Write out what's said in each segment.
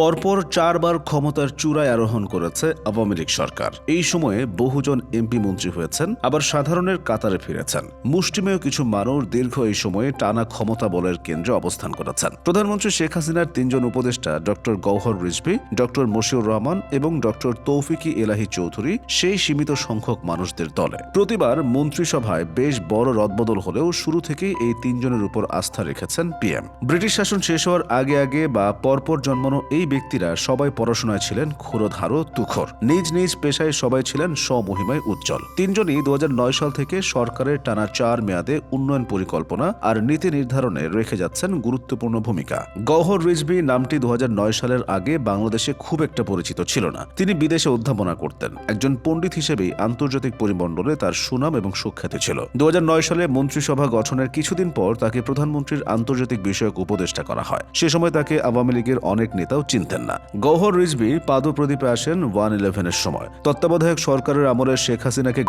পরপর চারবার ক্ষমতার চূড়ায় আরোহণ করেছে আওয়ামী লীগ সরকার। এই সময়ে বহুজন এমপি মন্ত্রী হয়েছেন, আবার সাধারণের কাতারে ফিরেছেন। মুষ্টিমেয় কিছু মানুষ দীর্ঘ এই সময়ে টানা ক্ষমতা বলের কেন্দ্রে অবস্থান করেছেন। প্রধানমন্ত্রী শেখ হাসিনার তিনজন উপদেষ্টা ডক্টর গৌহর রিজভি, ডক্টর মশিউর রহমান এবং ডক্টর তৌফিকি এলাহি চৌধুরী, সেই সীমিত সংখ্যক মানুষদের দলে। প্রতিবার মন্ত্রিসভায় বেশ বড় রদবদল হলেও শুরু থেকেই এই তিনজনের উপর আস্থা রেখেছেন পিএম ব্রিটিশ শাসন শেষ হওয়ার আগে আগে বা পরপর জন্মানো এই ব্যক্তিরা সবাই পড়াশোনায় ছিলেন ক্ষুরধারো তুখর। নিজ নিজ পেশায় সবাই ছিলেন স্বমহিমায় উজ্জ্বল। তিনজনই দু সাল থেকে সরকারের টানা চার মেয়াদে উন্নয়ন পরিকল্পনা আর নীতি নির্ধারণে রেখে যাচ্ছেন গুরুত্বপূর্ণ ভূমিকা। গহর রিজভি নামটি দু সালের আগে বাংলাদেশে খুব একটা পরিচিত ছিল না। তিনি বিদেশে অধ্যাপনা করতেন। একজন পণ্ডিত হিসেবেই আন্তর্জাতিক পরিমণ্ডলে তার সুনাম এবং সুখ্যাতি ছিল। দু হাজার নয় সালে মন্ত্রিসভা গঠনের কিছুদিন পর তাকে প্রধানমন্ত্রীর আন্তর্জাতিক বিষয়ক উপদেষ্টা করা হয়। সে সময় তাকে আওয়ামী লীগের অনেক নেতাও চিনতেন না। গৌহর রিজভি পাদপ্রদীপে আসেন ওয়ান ইলেভেনের সময়। তত্ত্বাবধায়ক সরকারের আমলে শেখ হাসিনাকে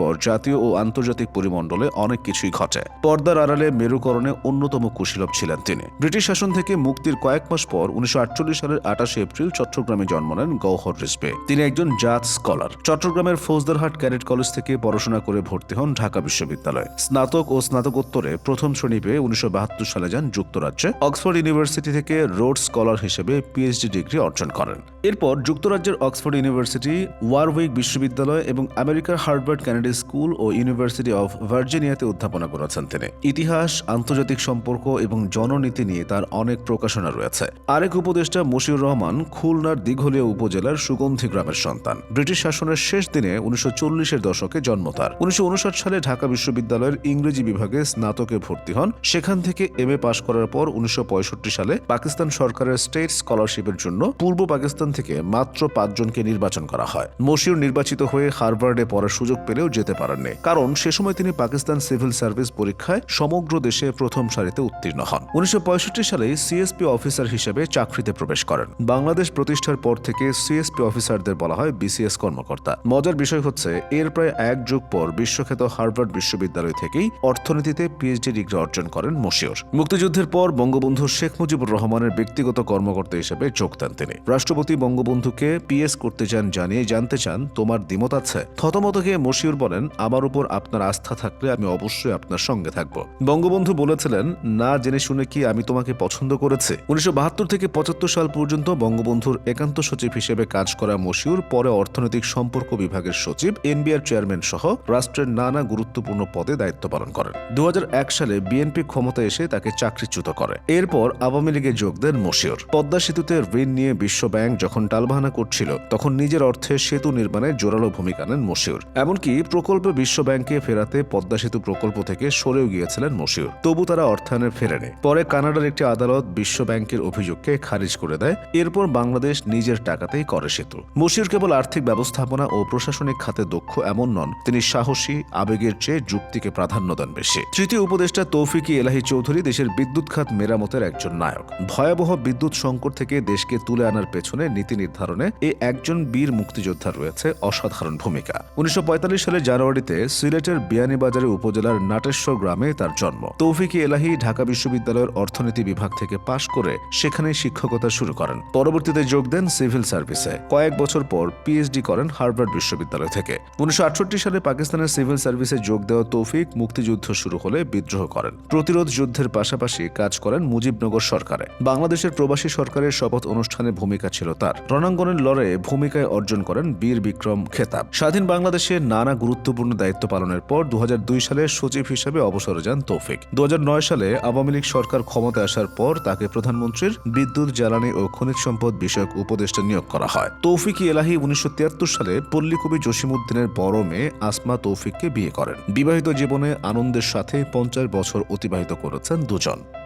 পর জাতীয় ও আন্তর্জাতিক পরিমণ্ডলে অনেক কিছুই ঘটে। পর্দার আড়ালে মেরুকরণে অন্যতম কুশীলব ছিলেন তিনি। ব্রিটিশ শাসন থেকে মুক্তির কয়েক মাস পর উনিশশো আটচল্লিশ সালের আঠাশে এপ্রিল চট্টগ্রামে জন্ম নেন গৌহর রিজবে তিনি একজন জাত স্কলার। চট্টগ্রামের ফৌজদারহাট ক্যাডেট কলেজ থেকে পড়াশোনা করে ভর্তি হন ঢাকা বিশ্ববিদ্যালয়ে। স্নাতক ও স্নাতকোত্তরে প্রথম শ্রেণি পেয়ে উনিশশো বাহাত্তর সালে যান যুক্তরাজ্যে। অক্সফোর্ড ইউনিভার্সিটি থেকে রোড স্কলার হিসেবে পিএইচডি ডিগ্রি অর্জন করেন। এরপর যুক্তরাজ্যের অক্সফোর্ড ইউনিভার্সিটি, ওয়ারউইক বিশ্ববিদ্যালয় এবং আমেরিকার হার্ভার্ড ক্যানাডি স্কুল ও ইউনিভার্সিটি অফ ভার্জিনিয়াতে অধ্যাপনা করেছেন তিনি। ইতিহাস, আন্তর্জাতিক সম্পর্ক এবং জননীতি নিয়ে তার অনেক প্রকাশনা রয়েছে। আরেক উপদেষ্টা মশিউর রহমান খুলনার দিঘলিয়া উপজেলার সুগন্ধি গ্রামের সন্তান। ব্রিটিশ শাসনের শেষ দিনে উনিশশো দশকে জন্ম তার। উনিশশো উনষাট সালে ঢাকা বিশ্ববিদ্যালয়ের ইংরেজি বিভাগে স্নাতকে ভর্তি হন। সেখান থেকে এম এ পাশ করার পর উনিশশো পঁয়ষট্টি সালে পাকিস্তান সরকারের স্টেট স্কলারশিপের জন্য পূর্ব পাকিস্তান থেকে মাত্র পাঁচজনকে নির্বাচন করা হয়। মশিউর নির্বাচিত হয়ে হার্ভার্ডে পড়ার সুযোগ পেলেও যেতে পারেননি। কারণ সে সময় তিনি পাকিস্তান সিভিল সার্ভিস পরীক্ষায় সমগ্র দেশে প্রথম সারিতে উত্তীর্ণ হন। উনিশশো সালে সিএসপি অফিসার হিসেবে চাকরিতে প্রবেশ করেন। বাংলাদেশ প্রতিষ্ঠার পর থেকে সিএসপি অফিসারদের বলা হয় বিসিএস কর্মকর্তা। মজার বিষয় হচ্ছে, এর প্রায় এক যুগ পর বিশ্বখ্যাত হার্ভার্ড বিশ্ববিদ্যালয় থেকেই অর্থনীতিতে পিএইচডি ডিগ্রি অর্জন করেন মশিউর। মুক্তিযুদ্ধের পর বঙ্গবন্ধু শেখ মুজিবুর রহমানের ব্যক্তিগত কর্মকর্তা হিসেবে যোগ দেন তিনি। রাষ্ট্রপতি বঙ্গবন্ধুকে পিএস করতে চান, জানিয়ে জানতে চান, তোমার দ্বিমত আছে। থতমত গিয়ে মশিউর বলেন, আমার উপর আপনার আস্থা থাকলে আমি অবশ্যই আপনার সঙ্গে থাকব। বঙ্গবন্ধু বলেছিলেন, না জেনে শুনে কি আমি তোমাকে পছন্দ করেছি? উনিশশো থেকে পঁচাত্তর সাল পর্যন্ত বঙ্গবন্ধুর একান্ত সচিব হিসেবে কাজ করা মশিউর, পরে অর্থনৈতিক সম্পর্ক বিভাগের সচিব, এনবিআর চেয়ারম্যান সহ রাষ্ট্রের নানা গুরুত্বপূর্ণ পদে দায়িত্ব পালন করেন। দু হাজার এক সালে বিএনপি ক্ষমতা এসে তাকে চাকরিচ্যুত করে। এরপর আওয়ামী লীগে যোগ দেন মশিউর। পদ্মা সেতুতে ঋণ নিয়ে বিশ্ব ব্যাংক যখন টালবাহানা করছিল, তখন নিজের অর্থে সেতু নির্মাণে জোরালো ভূমিকা নেন মশিউর। এমনকি প্রকল্পে বিশ্ব ব্যাংকে ফেরাতে পদ্মা সেতু প্রকল্প থেকে সরেও গিয়েছিলেন মশিউর। তবু তারা অর্থায়নে ফেরেনি। পরে কানাডার একটি আদালত বিশ্ব ব্যাংকের অভিযোগকে খারিজ করে দেয়। এরপর বাংলাদেশ নিজের টাকাতেই করে সেতু। মশিউর কেবল আর্থিক ব্যবস্থাপনা ও প্রশাসনিক খাতে দক্ষ এমন নন, তিনি সাহসী, আবেগের চেয়ে যুক্তিকে প্রাধান্য দেন বেশি। তৃতীয় উপদেষ্টা তৌফিকি এলাহি চৌধুরী দেশের বিদ্যুৎ খাত মেরামতের একজন নায়ক। ভয়াবহ বিদ্যুৎ সংকট থেকে দেশকে তুলে আনার পেছনে নীতি নির্ধারণে এ একজন বীর মুক্তিযোদ্ধার রয়েছে অসাধারণ ভূমিকা। উনিশশো সালের জানুয়ারিতে সিলেটের বিয়ানীবাজারে উপজেলার নাটেশ্বর গ্রামে তার জন্ম। তৌফিক এলাহি ঢাকা বিশ্ববিদ্যালয়ের অর্থনীতি বিভাগ থেকে পাশ করে সেখানে শিক্ষকতা শুরু করেন। পরবর্তীতে যোগ দেন সিভিল সার্ভিসে। কয়েক বছর পর পিএইচডি করেন হার্ভার্ড বিশ্ববিদ্যালয় থেকে। উনিশশো আটষট্টি সালে পাকিস্তানের সিভিল সার্ভিসে যোগ দেওয়া তৌফিক মুক্তিযুদ্ধ শুরু হলে বিদ্রোহ করেন। প্রতিরোধ যুদ্ধের পাশাপাশি কাজ করেন মুজিবনগর সরকারে। বাংলাদেশের প্রবাসী সরকারের শপথ অনুষ্ঠানে ভূমিকা ছিল তার। রণাঙ্গনের লড়াইয়ে ভূমিকায় অর্জন করেন বীর বিক্রম খেতাব। স্বাধীন বাংলাদেশে নানা গুরুত্বপূর্ণ দায়িত্ব পালনের পর দু হাজার দুই সালে সচিব হিসেবে অবসরে যান তৌফিক। দু হাজার নয় সালে আওয়ামী লীগ সরকার ক্ষমতায় আসার পর তাকে প্রধানমন্ত্রীর বিদ্যুৎ, জ্বালানি ও খনিজ সম্পদ বিষয়ক উপদেষ্টা নিয়োগ করা হয়। তৌফিক এলাহি উনিশশো তিয়াত্তর সালে পল্লীকবি জসিমুদ্দিনের বড় মেয়ে আসমা তৌফিককে বিয়ে করেন। বিবাহিত জীবনে আনন্দের সাথে পঞ্চাশ বছর অতিবাহিত করেছেন দুজন।